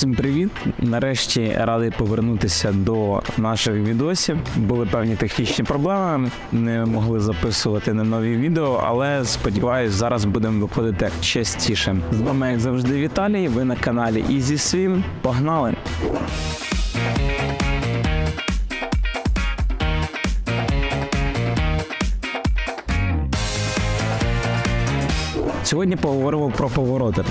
Всім привіт! Нарешті радий повернутися до наших відосів. Були певні технічні проблеми, не могли записувати на нові відео, але сподіваюсь, зараз будемо виходити частіше. З вами, як завжди, Віталій. Ви на каналі Easy Swim. Погнали! Сьогодні поговоримо про повороти.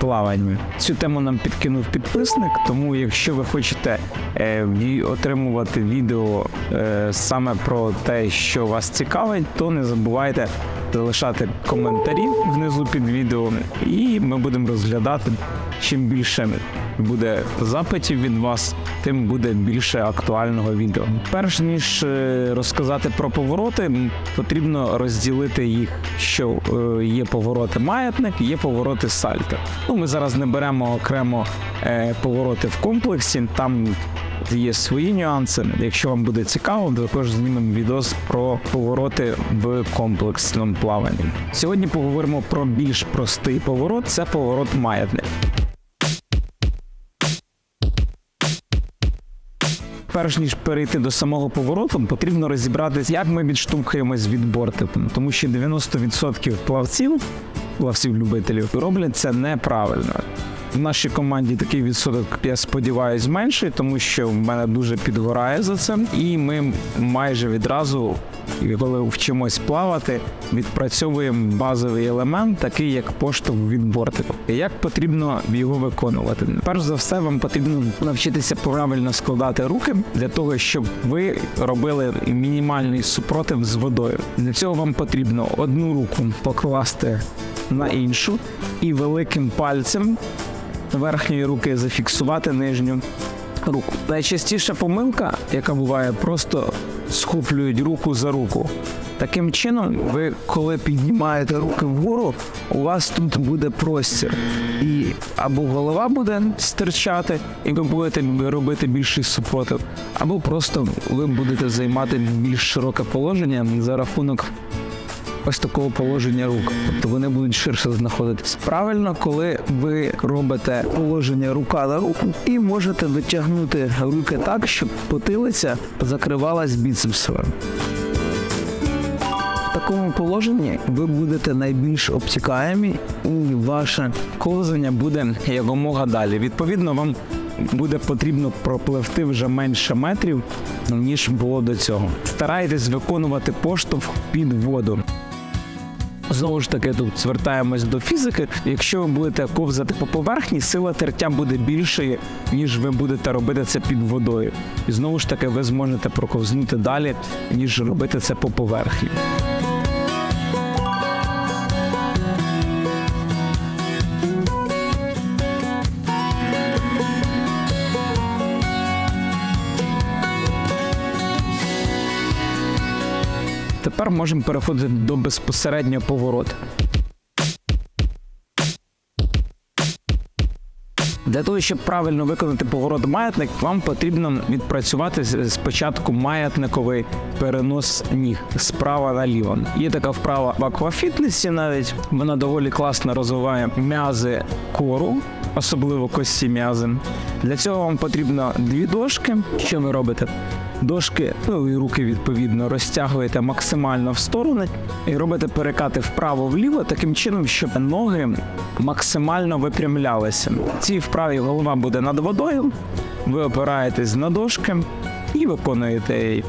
Плавання. Цю тему нам підкинув підписник, тому якщо ви хочете е, отримувати відео е, саме про те, що вас цікавить, то не забувайте залишати коментарі внизу під відео, і ми будемо розглядати. Чим більше буде запитів від вас, тим буде більше актуального відео. Перш ніж е, розказати про повороти, потрібно розділити їх, що е, є повороти маятник, є повороти сальто. Ну, ми зараз не беремо окремо е, повороти в комплексі, там є свої нюанси. Якщо вам буде цікаво, також знімемо відос про повороти в комплексному плаванні. Сьогодні поговоримо про більш простий поворот це поворот маятник. Перш ніж перейти до самого повороту, потрібно розібратися, як ми відштовхуємось від бортику, тому що 90% плавців, плавців-любителів, роблять це неправильно. В нашій команді такий відсоток, я сподіваюся, менший, тому що в мене дуже підгорає за це, і ми майже відразу, коли вчимось плавати, відпрацьовуємо базовий елемент, такий як поштовх від бортику. Як потрібно його виконувати? Перш за все, вам потрібно навчитися правильно складати руки для того, щоб ви робили мінімальний супротив з водою. Для цього вам потрібно одну руку покласти на іншу і великим пальцем верхньої руки зафіксувати нижню руку. Найчастіша помилка, яка буває, просто схоплюють руку за руку. Таким чином, ви коли піднімаєте руки вгору, у вас тут буде простір. І або голова буде стирчати, і ви будете робити більший супротив, або просто ви будете займати більш широке положення за рахунок ось такого положення рук. Тобто вони будуть ширше знаходитися. Правильно, коли ви робите положення рука на руку і можете витягнути руки так, щоб потилиця закривалась біцепсом. В такому положенні ви будете найбільш обтікаємі, і ваше ковзання буде якомога далі. Відповідно, вам буде потрібно пропливти вже менше метрів, ніж було до цього. Старайтесь виконувати поштовх під воду. Знову ж таки, тут звертаємось до фізики. Якщо ви будете ковзати по поверхні, сила тертя буде більшою, ніж ви будете робити це під водою. І знову ж таки, ви зможете проковзнути далі, ніж робити це по поверхні. Тепер можемо переходити до безпосереднього повороту. Для того, щоб правильно виконати поворот маятник, вам потрібно відпрацювати спочатку маятниковий перенос ніг справа наліво. Є така вправа в аквафітнесі навіть. Вона доволі класно розвиває м'язи кору, особливо кості м'язи. Для цього вам потрібно дві дошки. Що ви робите? Дошки, ну і руки відповідно розтягуєте максимально в сторони і робите перекати вправо-вліво таким чином, щоб ноги максимально випрямлялися. Цій вправі голова буде над водою, ви опираєтесь на дошки і виконуєте її.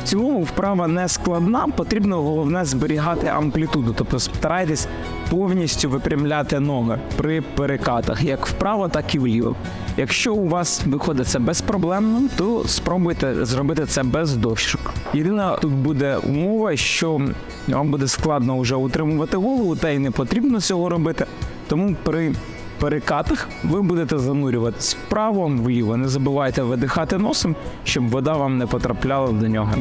В цілому вправа не складна, потрібно головне зберігати амплітуду, тобто старайтесь повністю випрямляти ноги при перекатах, як вправо, так і вліво. Якщо у вас виходить це безпроблемно, то спробуйте зробити це без дощок. Єдина тут буде умова, що вам буде складно вже утримувати голову, та й не потрібно цього робити. Тому при перекатах ви будете занурюватись вправо, вліво. Не забувайте видихати носом, щоб вода вам не потрапляла до нього.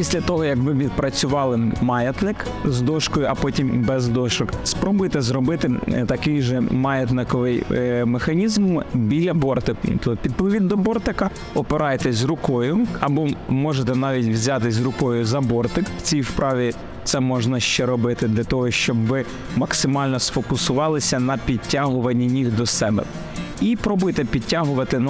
Після того, як ви відпрацювали маятник з дошкою, а потім без дошок, спробуйте зробити е, такий же маятниковий е, механізм біля бортика. Тобто підпливіть до бортика, опирайтесь рукою, або можете навіть взятись рукою за бортик. В цій вправі це можна ще робити для того, щоб ви максимально сфокусувалися на підтягуванні ніг до себе. І пробуйте підтягувати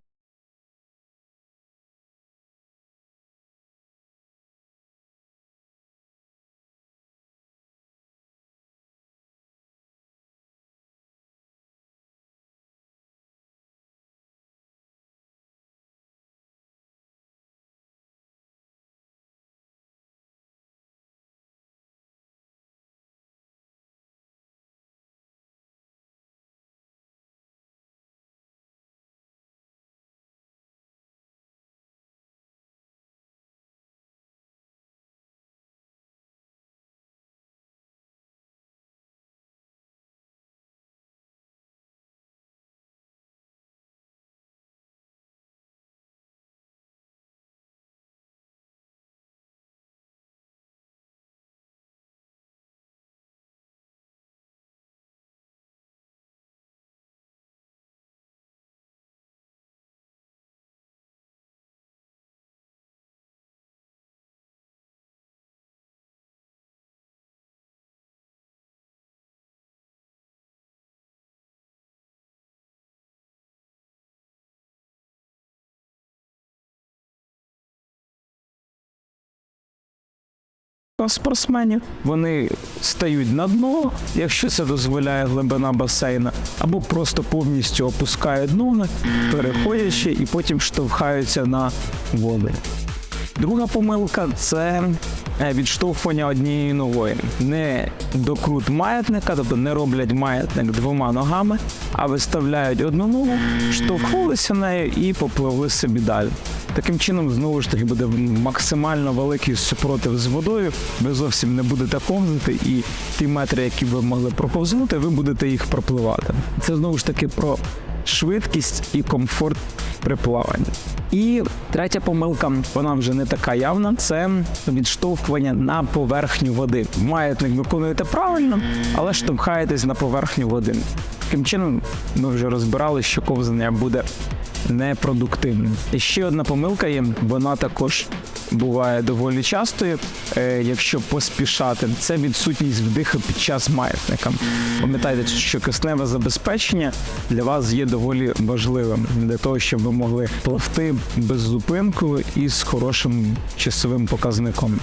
спортсменів. Вони стають на дно, якщо це дозволяє глибина басейна, або просто повністю опускають ноги, переходячи, і потім штовхаються на води. Друга помилка це е, відштовхування однією ногою. Не докрут маятника, тобто не роблять маятник двома ногами, а виставляють одну ногу, штовхнулися нею і попливли собі далі. Таким чином, знову ж таки, буде максимально великий супротив з водою. Ви зовсім не будете ковзати, і ті метри, які ви могли проповзнути, ви будете їх пропливати. Це знову ж таки про швидкість і комфорт при плаванні. І третя помилка, вона вже не така явна, це відштовхування на поверхню води. Маятник виконуєте правильно, але штовхаєтесь на поверхню води. Таким чином, ми вже розбирали, що ковзання буде непродуктивним. І ще одна помилка є, вона також буває доволі частою, е, якщо поспішати, це відсутність вдиху під час маятника. Пам'ятайте, що кисневе забезпечення для вас є доволі важливим для того, щоб ви могли пливти без зупинку і з хорошим часовим показником.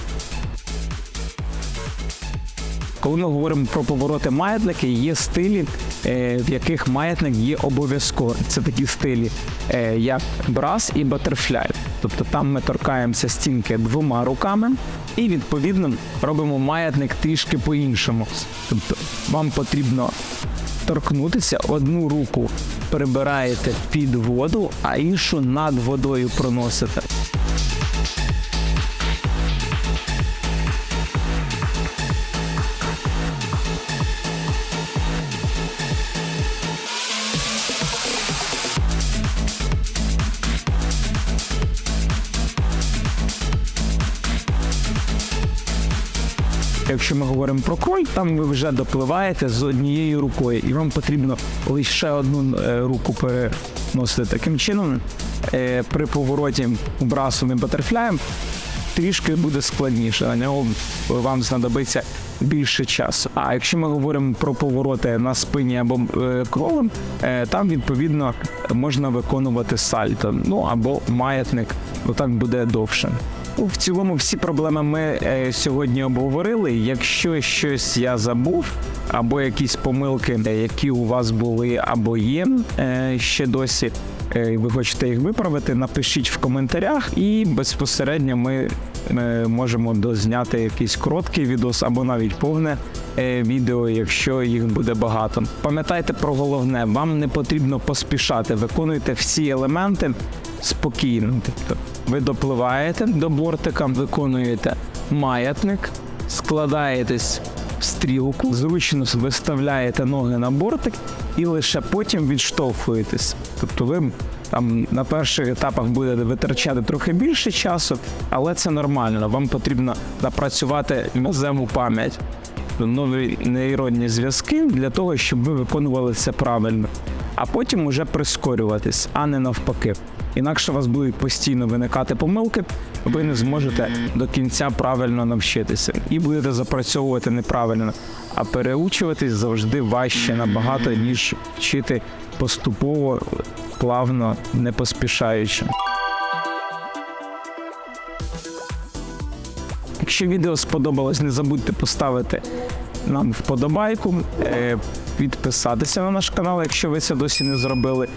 Коли ми говоримо про повороти маятники, є стилі, е, в яких маятник є обов'язково. Це такі стилі, е, як брас і батерфляй. Тобто там ми торкаємося стінки двома руками і відповідно робимо маятник трішки по-іншому. Тобто вам потрібно торкнутися, одну руку прибираєте під воду, а іншу над водою проносите. Якщо ми говоримо про кроль, там ви вже допливаєте з однією рукою, і вам потрібно лише одну е, руку переносити. Таким чином, е, при повороті брасом і батерфляєм трішки буде складніше. На нього вам знадобиться більше часу. А якщо ми говоримо про повороти на спині або е, кролем, там відповідно можна виконувати сальто, ну або маятник, бо так буде довше. В цілому всі проблеми ми е, сьогодні обговорили. Якщо щось я забув, або якісь помилки, е, які у вас були або є е, ще досі, і ви хочете їх виправити, напишіть в коментарях, і безпосередньо ми е, можемо дозняти якийсь короткий відос або навіть повне е, відео, якщо їх буде багато. Пам'ятайте про головне, вам не потрібно поспішати, виконуйте всі елементи спокійно. Тобто ви допливаєте до бортика, виконуєте маятник, складаєтесь в стрілку, зручно виставляєте ноги на бортик і лише потім відштовхуєтесь. Тобто ви там на перших етапах будете витрачати трохи більше часу, але це нормально. Вам потрібно напрацювати м'язеву пам'ять, нові нейронні зв'язки для того, щоб ви виконували це правильно, а потім уже прискорюватись, а не навпаки. Інакше у вас будуть постійно виникати помилки, ви не зможете до кінця правильно навчитися і будете запрацьовувати неправильно. А переучуватись завжди важче набагато, ніж вчити поступово, плавно, не поспішаючи. Якщо відео сподобалось, не забудьте поставити нам вподобайку, е, підписатися на наш канал, якщо ви це досі не зробили,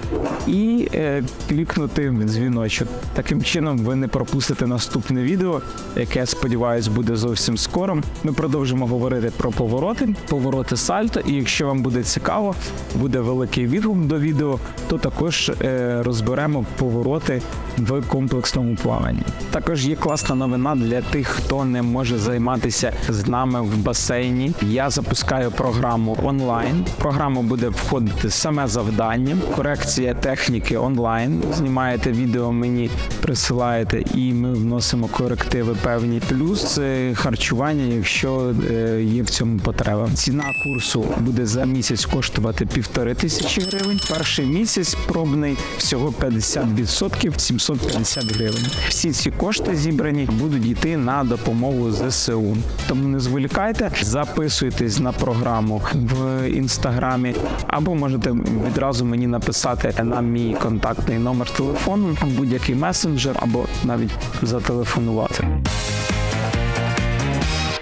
і е, клікнути дзвіночок. Таким чином ви не пропустите наступне відео, яке сподіваюся буде зовсім скоро. Ми продовжимо говорити про повороти, повороти сальто. І якщо вам буде цікаво, буде великий відгук до відео, то також е, розберемо повороти в комплексному плаванні. Також є класна новина для тих, хто не може займатися з нами в басейні. Я запускаю програму онлайн. В програму буде входити саме завдання, корекція техніки онлайн. Знімаєте відео, мені присилаєте, і ми вносимо корективи певні. Плюс е, харчування, якщо е, є в цьому потреба. Ціна курсу буде за місяць коштувати півтори тисячі гривень. Перший місяць пробний всього 50% 750 гривень. Всі ці кошти зібрані будуть йти на допомогу ЗСУ. Тому не зволікайте, записуйтесь на програму в інстаграмі, або можете відразу мені написати на мій контактний номер телефону, будь-який месенджер, або навіть зателефонувати.